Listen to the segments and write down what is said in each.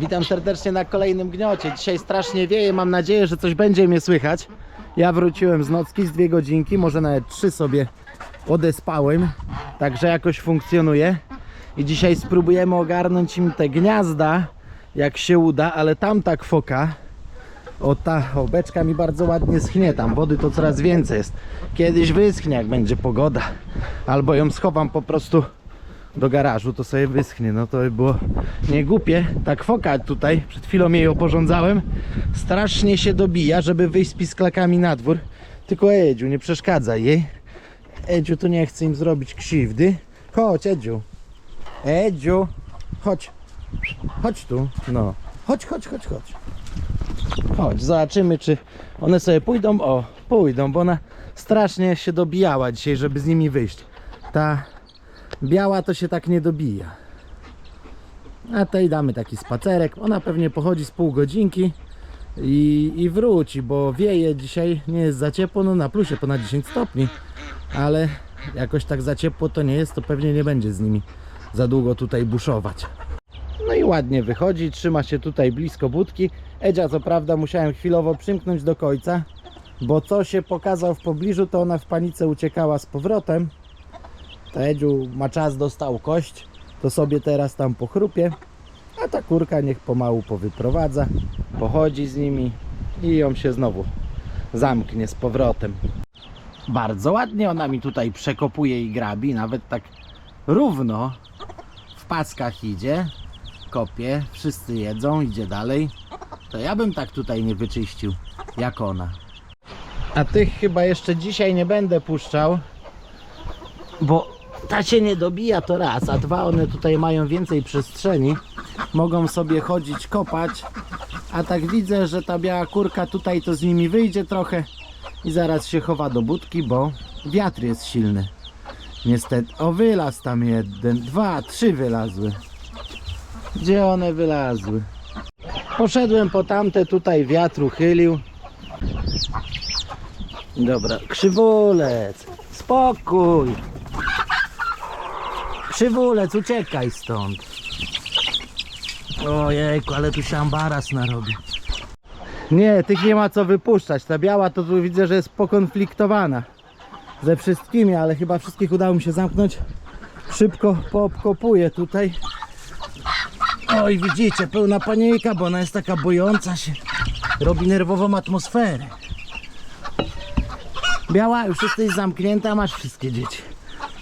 Witam serdecznie na kolejnym gniocie. Dzisiaj strasznie wieje, mam nadzieję, że coś będzie mnie słychać. Ja wróciłem z nocki z dwie godzinki, może nawet trzy sobie odespałem, także jakoś funkcjonuje. I dzisiaj spróbujemy ogarnąć im te gniazda, jak się uda, ale tamta kwoka, o ta obeczka mi bardzo ładnie schnie, tam wody to coraz więcej jest. Kiedyś wyschnie, jak będzie pogoda. Albo ją schowam po prostu do garażu, to sobie wyschnie. No to by było niegłupie. Ta kwoka tutaj, przed chwilą jej oporządzałem, strasznie się dobija, żeby wyjść z pisklakami na dwór. Tylko Edziu, nie przeszkadzaj jej. Edziu tu nie chce im zrobić krzywdy. Chodź, Edziu. Edziu, chodź. Chodź tu. No. Chodź, chodź, chodź, chodź. Chodź, zobaczymy, czy one sobie pójdą. O, pójdą, bo ona strasznie się dobijała dzisiaj, żeby z nimi wyjść. Ta biała to się tak nie dobija. A tej damy taki spacerek. Ona pewnie pochodzi z pół godzinki i, i wróci, bo wieje dzisiaj, nie jest za ciepło, no na plusie ponad 10 stopni, ale jakoś tak za ciepło to nie jest, to pewnie nie będzie z nimi za długo tutaj buszować. No i ładnie wychodzi, trzyma się tutaj blisko budki. Edzia co prawda musiałem chwilowo przymknąć do końca, bo co się pokazał w pobliżu, to ona w panice uciekała z powrotem. To Edziu ma czas, dostał kość, to sobie teraz tam pochrupie, a ta kurka niech pomału powyprowadza, pochodzi z nimi i ją się znowu zamknie z powrotem. Bardzo ładnie ona mi tutaj przekopuje i grabi, nawet tak równo w paskach idzie, kopie, wszyscy jedzą, idzie dalej. To ja bym tak tutaj nie wyczyścił jak ona. A tych chyba jeszcze dzisiaj nie będę puszczał, bo ta się nie dobija to raz, a dwa one tutaj mają więcej przestrzeni. Mogą sobie chodzić, kopać. A tak widzę, że ta biała kurka tutaj to z nimi wyjdzie trochę i zaraz się chowa do budki, bo wiatr jest silny. Niestety, o wylazł tam jeden, dwa, trzy wylazły. Gdzie one wylazły? Poszedłem po tamte, tutaj wiatr uchylił. Dobra, krzywulec, spokój. Krzywulec, uciekaj stąd. Ojejku, ale tu się ambaras narobi. Nie, tych nie ma co wypuszczać. Ta biała to tu widzę, że jest pokonfliktowana ze wszystkimi, ale chyba wszystkich udało mi się zamknąć. Szybko poobkopuję tutaj. Oj, widzicie, pełna panika, bo ona jest taka bojąca się. Robi nerwową atmosferę. Biała, już jesteś zamknięta, masz wszystkie dzieci.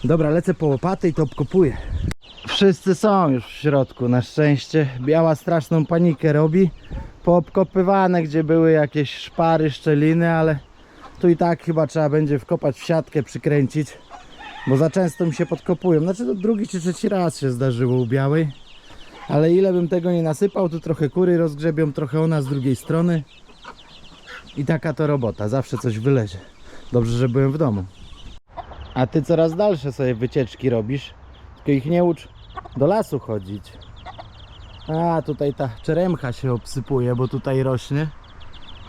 Dobra, lecę po łopaty i to obkopuję. Wszyscy są już w środku, na szczęście. Biała straszną panikę robi. Poobkopywane, gdzie były jakieś szpary, szczeliny, ale tu i tak chyba trzeba będzie wkopać w siatkę, przykręcić. Bo za często mi się podkopują. Znaczy to drugi czy trzeci raz się zdarzyło u białej. Ale ile bym tego nie nasypał, to trochę kury rozgrzebią, trochę ona z drugiej strony. I taka to robota, zawsze coś wylezie. Dobrze, że byłem w domu. A ty coraz dalsze sobie wycieczki robisz. Tylko ich nie ucz do lasu chodzić. A tutaj ta czeremcha się obsypuje, bo tutaj rośnie.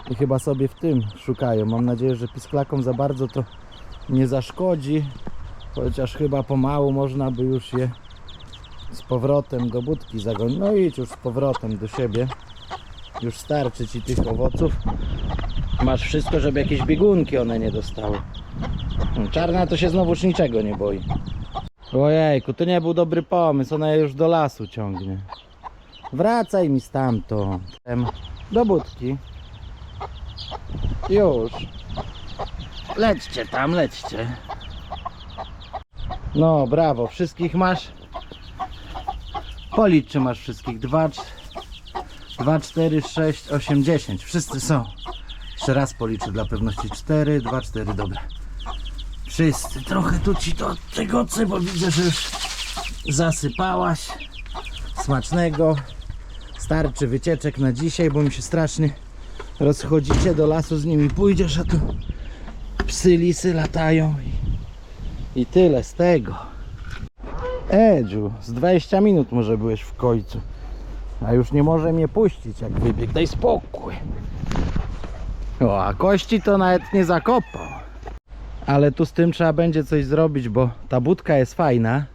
I chyba sobie w tym szukają. Mam nadzieję, że pisklakom za bardzo to nie zaszkodzi. Chociaż chyba pomału można by już je z powrotem do budki zagonić. No idź już z powrotem do siebie. Już starczy ci tych owoców. Masz wszystko, żeby jakieś biegunki one nie dostały. Czarna to się znowuż niczego nie boi. Ojejku, to nie był dobry pomysł, ona je już do lasu ciągnie. Wracaj mi stamtąd. Do budki. Już. Lećcie tam, lećcie. No, brawo, wszystkich masz? Policz, czy masz wszystkich. 2, 2 4, 6, 8, 10. Wszyscy są. Jeszcze raz policzę dla pewności. 4, 2, 4, dobra. Wszyscy. Trochę tu ci to tego, co, bo widzę, że już zasypałaś. Smacznego. Starczy wycieczek na dzisiaj, bo mi się strasznie rozchodzicie do lasu, z nimi pójdziesz, a tu psy, lisy latają i, i tyle z tego. Edziu, z 20 minut może byłeś w końcu. A już nie może mnie puścić, jak wybiegł. Daj spokój. O, a kości to nawet nie zakopał. Ale tu z tym trzeba będzie coś zrobić, bo ta budka jest fajna.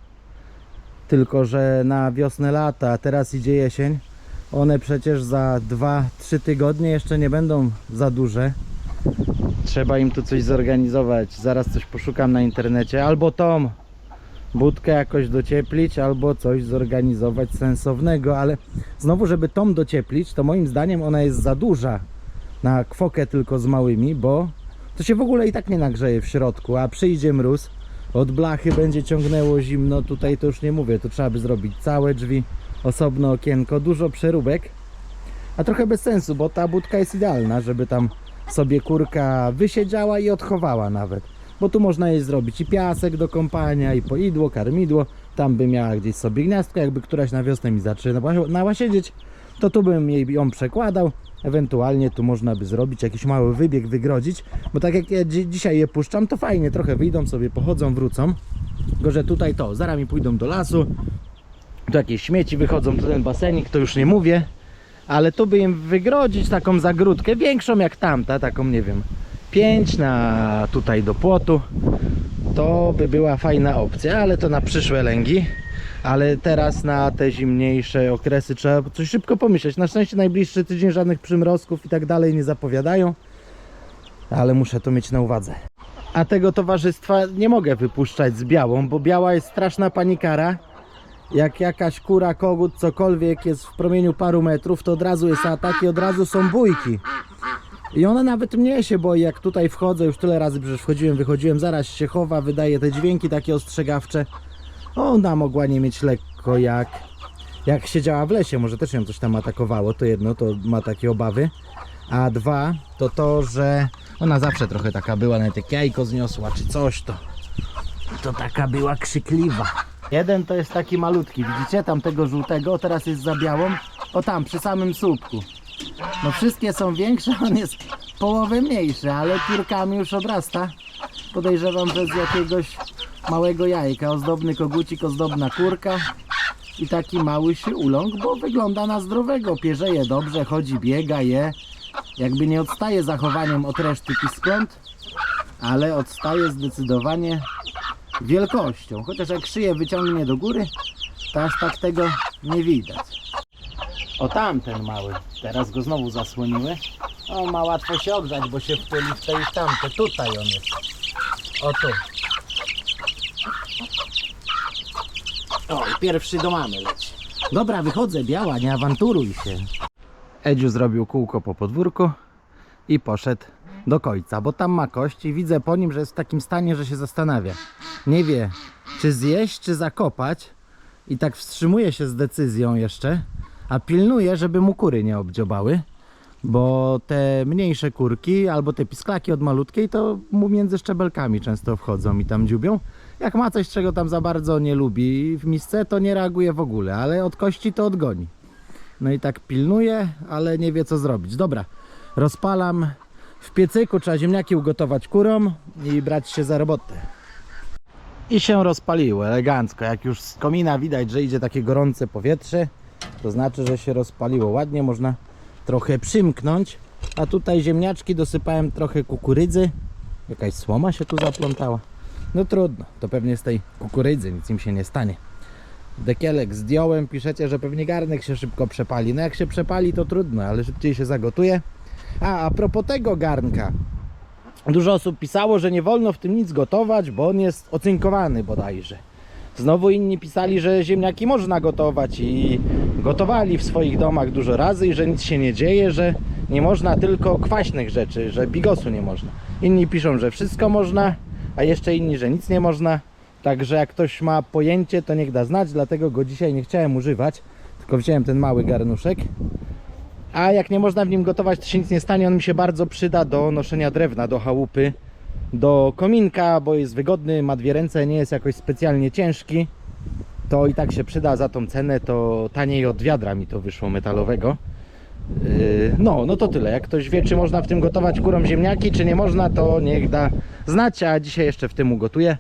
Tylko, że na wiosnę lata, a teraz idzie jesień. One przecież za 2-3 tygodnie jeszcze nie będą za duże. Trzeba im tu coś zorganizować. Zaraz coś poszukam na internecie. Albo tą budkę jakoś docieplić, albo coś zorganizować sensownego, ale znowu, żeby tą docieplić, to moim zdaniem ona jest za duża na kwokę tylko z małymi, bo to się w ogóle i tak nie nagrzeje w środku, a przyjdzie mróz, od blachy będzie ciągnęło zimno, tutaj to już nie mówię, to trzeba by zrobić całe drzwi, osobne okienko, dużo przeróbek, a trochę bez sensu, bo ta budka jest idealna, żeby tam sobie kurka wysiedziała i odchowała nawet, bo tu można jej zrobić i piasek do kąpania, i poidło, karmidło, tam by miała gdzieś sobie gniazdko, jakby któraś na wiosnę mi zaczynała siedzieć, to tu bym jej ją przekładał, ewentualnie tu można by zrobić jakiś mały wybieg, wygrodzić, bo tak jak ja dzi- dzisiaj je puszczam, to fajnie, trochę wyjdą sobie, pochodzą, wrócą, tylko że tutaj to, zaraz mi pójdą do lasu, tu jakieś śmieci wychodzą, tu ten basenik, to już nie mówię, ale tu by im wygrodzić taką zagródkę, większą jak tamta, taką nie wiem, 5 na tutaj do płotu, to by była fajna opcja, ale to na przyszłe lęgi. Ale teraz na te zimniejsze okresy trzeba coś szybko pomyśleć. Na szczęście najbliższy tydzień żadnych przymrozków i tak dalej nie zapowiadają, ale muszę to mieć na uwadze. A tego towarzystwa nie mogę wypuszczać z białą, bo biała jest straszna panikara. Jak jakaś kura, kogut, cokolwiek jest w promieniu paru metrów, to od razu jest atak i od razu są bójki. I ona nawet mnie się boi, jak tutaj wchodzę, już tyle razy przecież wchodziłem, wychodziłem, zaraz się chowa, wydaje te dźwięki takie ostrzegawcze. Ona mogła nie mieć lekko jak, jak siedziała w lesie, może też ją coś tam atakowało, to jedno, to ma takie obawy. A dwa, to to, że ona zawsze trochę taka była, nawet jak jajko zniosła czy coś, to, to taka była krzykliwa. Jeden to jest taki malutki, widzicie, tam tego żółtego, teraz jest za białą, o tam, przy samym słupku. No wszystkie są większe, on jest połowę mniejszy, ale piórkami już obrasta. Podejrzewam, że z jakiegoś małego jajka. Ozdobny kogucik, ozdobna kurka i taki mały uląg, bo wygląda na zdrowego. Pierzeje dobrze, chodzi, biega, je. Jakby nie odstaje zachowaniem od reszty piskląt, ale odstaje zdecydowanie wielkością. Chociaż jak szyję wyciągnie do góry, to aż tak tego nie widać. O tamten mały, teraz go znowu zasłoniły. O, ma łatwo się ogrzać, bo się wtyli w te i tamte. Tutaj on jest. O tu. O, pierwszy do mamy leci. Dobra, wychodzę, biała, nie awanturuj się. Edziu zrobił kółko po podwórku i poszedł do końca, bo tam ma kość i widzę po nim, że jest w takim stanie, że się zastanawia. Nie wie, czy zjeść, czy zakopać i tak wstrzymuje się z decyzją jeszcze, a pilnuje, żeby mu kury nie obdziobały, bo te mniejsze kurki albo te pisklaki od malutkiej to mu między szczebelkami często wchodzą i tam dziubią. Jak ma coś, czego tam za bardzo nie lubi w misce, to nie reaguje w ogóle, ale od kości to odgoni. No i tak pilnuje, ale nie wie co zrobić. Dobra, rozpalam w piecyku, trzeba ziemniaki ugotować kurom i brać się za robotę. I się rozpaliło elegancko. Jak już z komina widać, że idzie takie gorące powietrze, to znaczy, że się rozpaliło ładnie. Można trochę przymknąć. A tutaj ziemniaczki dosypałem trochę kukurydzy. Jakaś słoma się tu zaplątała. No trudno, to pewnie z tej kukurydzy nic im się nie stanie. Dekielek zdjąłem, piszecie, że pewnie garnek się szybko przepali. No jak się przepali to trudno, ale szybciej się zagotuje. A, a propos tego garnka. Dużo osób pisało, że nie wolno w tym nic gotować, bo on jest ocynkowany bodajże. Znowu inni pisali, że ziemniaki można gotować i gotowali w swoich domach dużo razy i że nic się nie dzieje, że nie można tylko kwaśnych rzeczy, że bigosu nie można. Inni piszą, że wszystko można, a jeszcze inni, że nic nie można. Także jak ktoś ma pojęcie, to niech da znać, dlatego go dzisiaj nie chciałem używać, tylko wziąłem ten mały garnuszek. A jak nie można w nim gotować, to się nic nie stanie. On mi się bardzo przyda do noszenia drewna, do chałupy, do kominka, bo jest wygodny, ma dwie ręce, nie jest jakoś specjalnie ciężki. To i tak się przyda za tą cenę, to taniej od wiadra mi to wyszło metalowego. Yy, No, no to tyle. Jak ktoś wie, czy można w tym gotować kurom ziemniaki, czy nie można, to niech da znać, a dzisiaj jeszcze w tym ugotuję.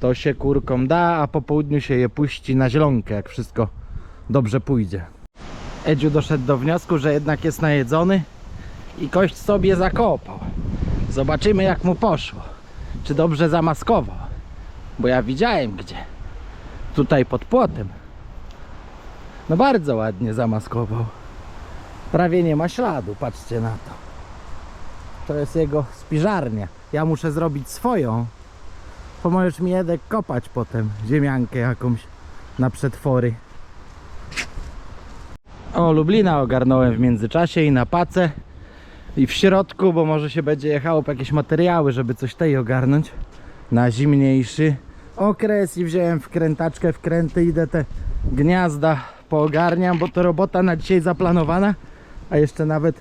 To się kurkom da, a po południu się je puści na zielonkę, jak wszystko dobrze pójdzie. Edziu doszedł do wniosku, że jednak jest najedzony i kość sobie zakopał. Zobaczymy jak mu poszło. Czy dobrze zamaskował. Bo ja widziałem gdzie. Tutaj pod płotem. No bardzo ładnie zamaskował. Prawie nie ma śladu, patrzcie na to. To jest jego spiżarnia. Ja muszę zrobić swoją. Pomożesz mi Edek kopać potem ziemiankę jakąś na przetwory. O, Lublina ogarnąłem w międzyczasie i na pacę i w środku, bo może się będzie jechało po jakieś materiały, żeby coś tej ogarnąć na zimniejszy okres i wziąłem wkrętaczkę, wkręty, idę te gniazda poogarniam, bo to robota na dzisiaj zaplanowana, a jeszcze nawet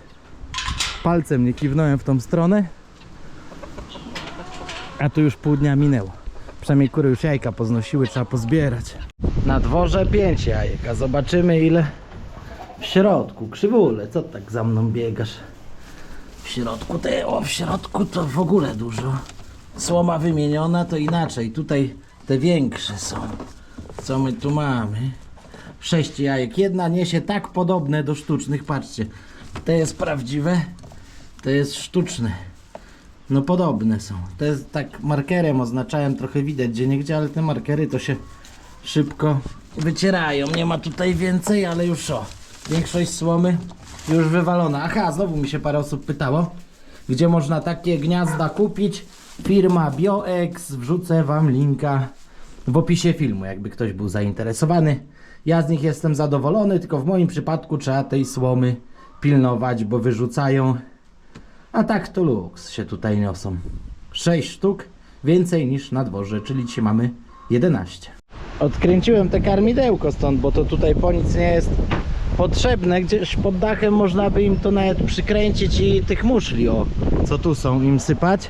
palcem nie kiwnąłem w tą stronę, a tu już pół dnia minęło. Przynajmniej kury już jajka poznosiły, trzeba pozbierać. Na dworze 5 jajek, a zobaczymy ile w środku. Krzywule, co tak za mną biegasz? W środku te, o w środku to w ogóle dużo. Słoma wymieniona to inaczej. Tutaj te większe są. Co my tu mamy? Sześć jajek. Jedna niesie tak podobne do sztucznych. Patrzcie. To jest prawdziwe. To jest sztuczne. No podobne są. To jest tak markerem oznaczałem trochę widać gdzie niegdzie, ale te markery to się szybko wycierają. Nie ma tutaj więcej, ale już o. Większość słomy już wywalona. Aha, znowu mi się parę osób pytało, gdzie można takie gniazda kupić. Firma BioX, wrzucę wam linka w opisie filmu, jakby ktoś był zainteresowany. Ja z nich jestem zadowolony, tylko w moim przypadku trzeba tej słomy pilnować, bo wyrzucają. A tak to luks się tutaj niosą. 6 sztuk, więcej niż na dworze, czyli dzisiaj mamy 11. Odkręciłem te karmidełko stąd, bo to tutaj po nic nie jest potrzebne. Gdzieś pod dachem można by im to nawet przykręcić i tych muszli, o, co tu są, im sypać.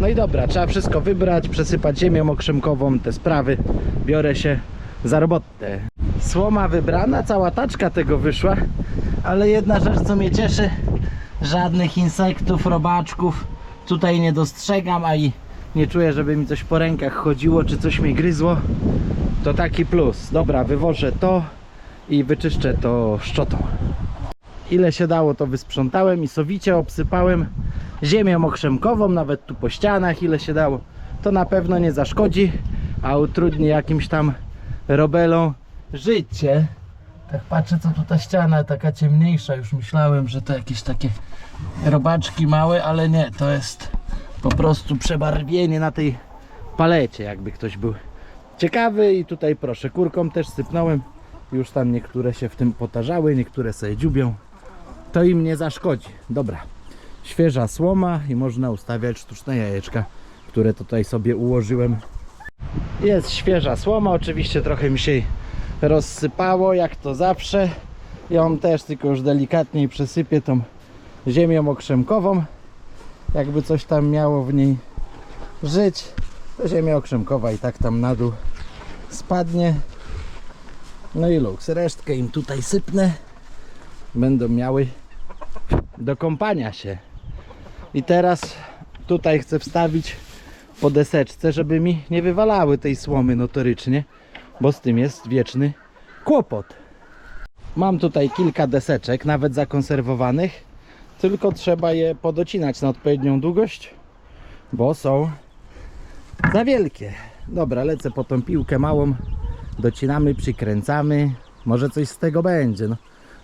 No i dobra, trzeba wszystko wybrać, przesypać ziemią okrzemkową, te sprawy. Biorę się za robotę. Słoma wybrana, cała taczka tego wyszła, ale jedna rzecz, co mnie cieszy, żadnych insektów, robaczków tutaj nie dostrzegam, a i nie czuję, żeby mi coś po rękach chodziło, czy coś mnie gryzło. To taki plus. Dobra, wywożę to i wyczyszczę to szczotą. Ile się dało, to wysprzątałem i sowicie obsypałem ziemią okrzemkową, nawet tu po ścianach, ile się dało. To na pewno nie zaszkodzi, a utrudni jakimś tam robelom życie. Tak patrzę, co tu ta ściana taka ciemniejsza. Już myślałem, że to jakieś takie robaczki małe, ale nie, to jest po prostu przebarwienie na tej palecie, jakby ktoś był ciekawy. I tutaj proszę, kurkom też sypnąłem. Już tam niektóre się w tym potarzały, niektóre sobie dziubią. To im nie zaszkodzi. Dobra, świeża słoma i można ustawiać sztuczne jajeczka, które tutaj sobie ułożyłem. Jest świeża słoma, oczywiście trochę mi się rozsypało, jak to zawsze. Ją też tylko już delikatniej przesypię tą ziemią okrzemkową. Jakby coś tam miało w niej żyć, to ziemia okrzemkowa i tak tam na dół spadnie. No i luks. Resztkę im tutaj sypnę. Będą miały do kąpania się. I teraz tutaj chcę wstawić po deseczce, żeby mi nie wywalały tej słomy notorycznie, bo z tym jest wieczny kłopot. Mam tutaj kilka deseczek, nawet zakonserwowanych, tylko trzeba je podocinać na odpowiednią długość, bo są za wielkie. Dobra, lecę po tą piłkę małą, docinamy, przykręcamy, może coś z tego będzie. No.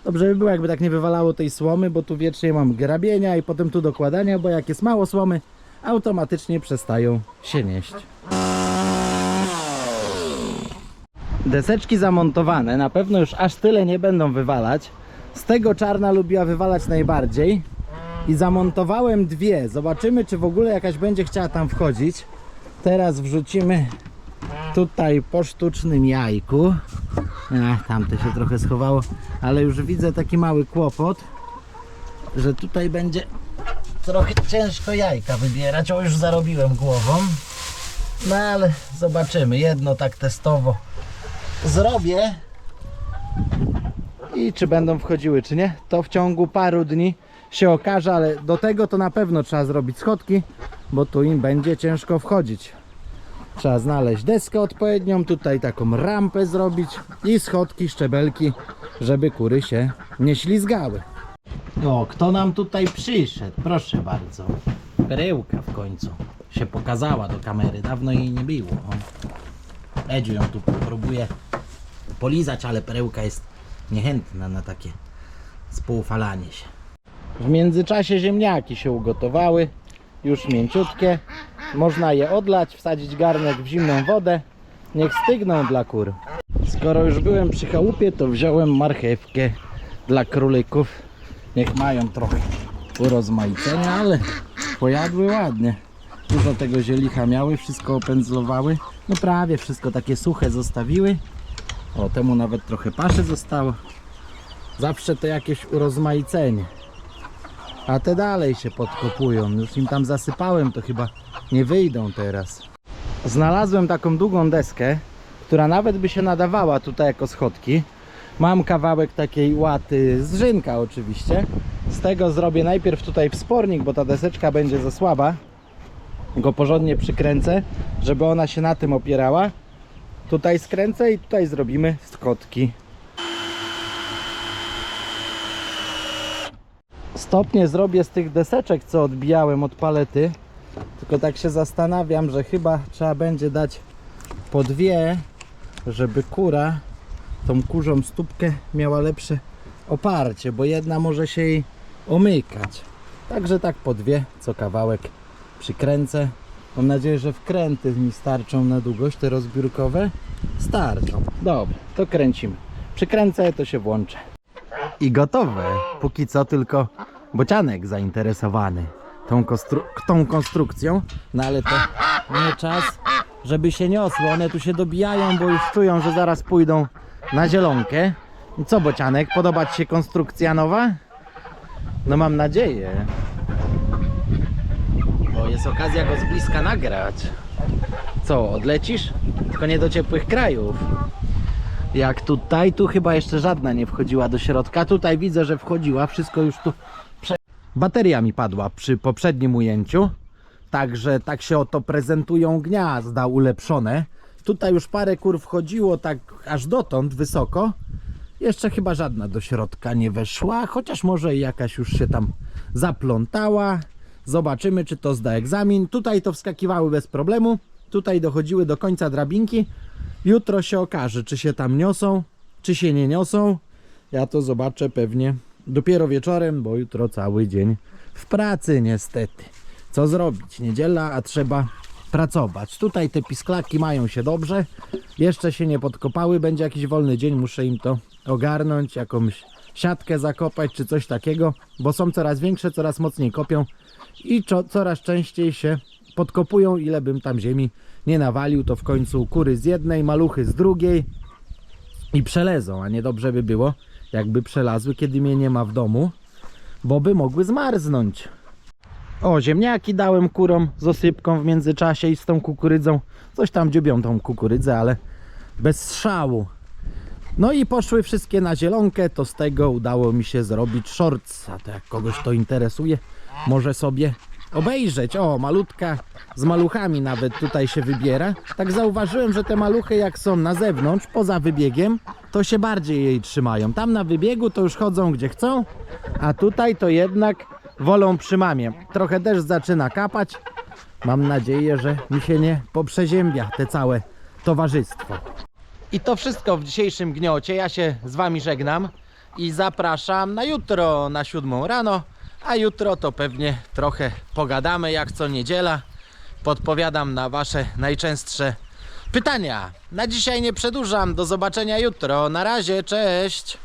Dobrze by było, jakby tak nie wywalało tej słomy, bo tu wiecznie mam grabienia i potem tu dokładania, bo jak jest mało słomy, automatycznie przestają się nieść. Deseczki zamontowane, na pewno już aż tyle nie będą wywalać. Z tego czarna lubiła wywalać najbardziej. I zamontowałem dwie. Zobaczymy, czy w ogóle jakaś będzie chciała tam wchodzić. Teraz wrzucimy tutaj po sztucznym jajku. Ach, tamte się trochę schowało, ale już widzę taki mały kłopot, że tutaj będzie trochę ciężko jajka wybierać. O, już zarobiłem głową. No ale zobaczymy. Jedno tak testowo zrobię. I czy będą wchodziły, czy nie? To w ciągu paru dni się okaże, ale do tego to na pewno trzeba zrobić schodki, bo tu im będzie ciężko wchodzić. Trzeba znaleźć deskę odpowiednią, tutaj taką rampę zrobić i schodki, szczebelki, żeby kury się nie ślizgały. O, kto nam tutaj przyszedł? Proszę bardzo. Perełka w końcu się pokazała do kamery. Dawno jej nie było. Edziu ją tu próbuje polizać, ale perełka jest niechętna na takie spoufalanie się. W międzyczasie ziemniaki się ugotowały, już mięciutkie. Można je odlać, wsadzić garnek w zimną wodę. Niech stygną dla kur. Skoro już byłem przy chałupie, to wziąłem marchewkę dla królików. Niech mają trochę urozmaicenia, ale pojadły ładnie. Dużo tego zielicha miały, wszystko opędzlowały. No prawie wszystko takie suche zostawiły. O, temu nawet trochę paszy zostało. Zawsze to jakieś urozmaicenie. A te dalej się podkopują. Już im tam zasypałem, to chyba nie wyjdą teraz. Znalazłem taką długą deskę, która nawet by się nadawała tutaj jako schodki. Mam kawałek takiej łaty z rzynka oczywiście. Z tego zrobię najpierw tutaj wspornik, bo ta deseczka będzie za słaba. Go porządnie przykręcę, żeby ona się na tym opierała. Tutaj skręcę i tutaj zrobimy schodki. Stopnie zrobię z tych deseczek, co odbijałem od palety. Tylko tak się zastanawiam, że chyba trzeba będzie dać po dwie, żeby kura tą kurzą stópkę miała lepsze oparcie, bo jedna może się jej omykać. Także tak po dwie, co kawałek przykręcę. Mam nadzieję, że wkręty mi starczą na długość, te rozbiórkowe. Starczą. Dobra, to kręcimy. Przykręcę, to się włączę. I gotowe. Póki co tylko bocianek zainteresowany tą, konstru- tą konstrukcją. No ale to nie czas, żeby się niosły. One tu się dobijają, bo już czują, że zaraz pójdą na zielonkę. I co bocianek, podoba Ci się konstrukcja nowa? No mam nadzieję. Bo jest okazja go z bliska nagrać. Co, odlecisz? Tylko nie do ciepłych krajów. Jak tutaj, tu chyba jeszcze żadna nie wchodziła do środka. Tutaj widzę, że wchodziła. Wszystko już tu. Prze... Bateria mi padła przy poprzednim ujęciu. Także tak się oto prezentują gniazda ulepszone. Tutaj już parę kur wchodziło tak aż dotąd wysoko. Jeszcze chyba żadna do środka nie weszła, chociaż może jakaś już się tam zaplątała. Zobaczymy, czy to zda egzamin. Tutaj to wskakiwały bez problemu. Tutaj dochodziły do końca drabinki. Jutro się okaże, czy się tam niosą, czy się nie niosą. Ja to zobaczę pewnie dopiero wieczorem, bo jutro cały dzień w pracy niestety. Co zrobić? Niedziela, a trzeba pracować. Tutaj te pisklaki mają się dobrze. Jeszcze się nie podkopały. Będzie jakiś wolny dzień, muszę im to ogarnąć, jakąś siatkę zakopać czy coś takiego, bo są coraz większe, coraz mocniej kopią i co, coraz częściej się podkopują. Ile bym tam ziemi nie nawalił, to w końcu kury z jednej, maluchy z drugiej i przelezą, a niedobrze by było, jakby przelazły, kiedy mnie nie ma w domu, bo by mogły zmarznąć. O, ziemniaki dałem kurom z osypką w międzyczasie i z tą kukurydzą. Coś tam dziubią tą kukurydzę, ale bez strzału. No i poszły wszystkie na zielonkę, to z tego udało mi się zrobić shorts. A to jak kogoś to interesuje, może sobie obejrzeć. O, malutka z maluchami nawet tutaj się wybiera. Tak zauważyłem, że te maluchy jak są na zewnątrz, poza wybiegiem, to się bardziej jej trzymają. Tam na wybiegu to już chodzą gdzie chcą, a tutaj to jednak wolą przy mamie. Trochę też zaczyna kapać. Mam nadzieję, że mi się nie poprzeziębia te całe towarzystwo. I to wszystko w dzisiejszym gniocie. Ja się z Wami żegnam i zapraszam na jutro na siódmą rano. A jutro to pewnie trochę pogadamy jak co niedziela. Podpowiadam na Wasze najczęstsze pytania. Na dzisiaj nie przedłużam. Do zobaczenia jutro. Na razie, cześć.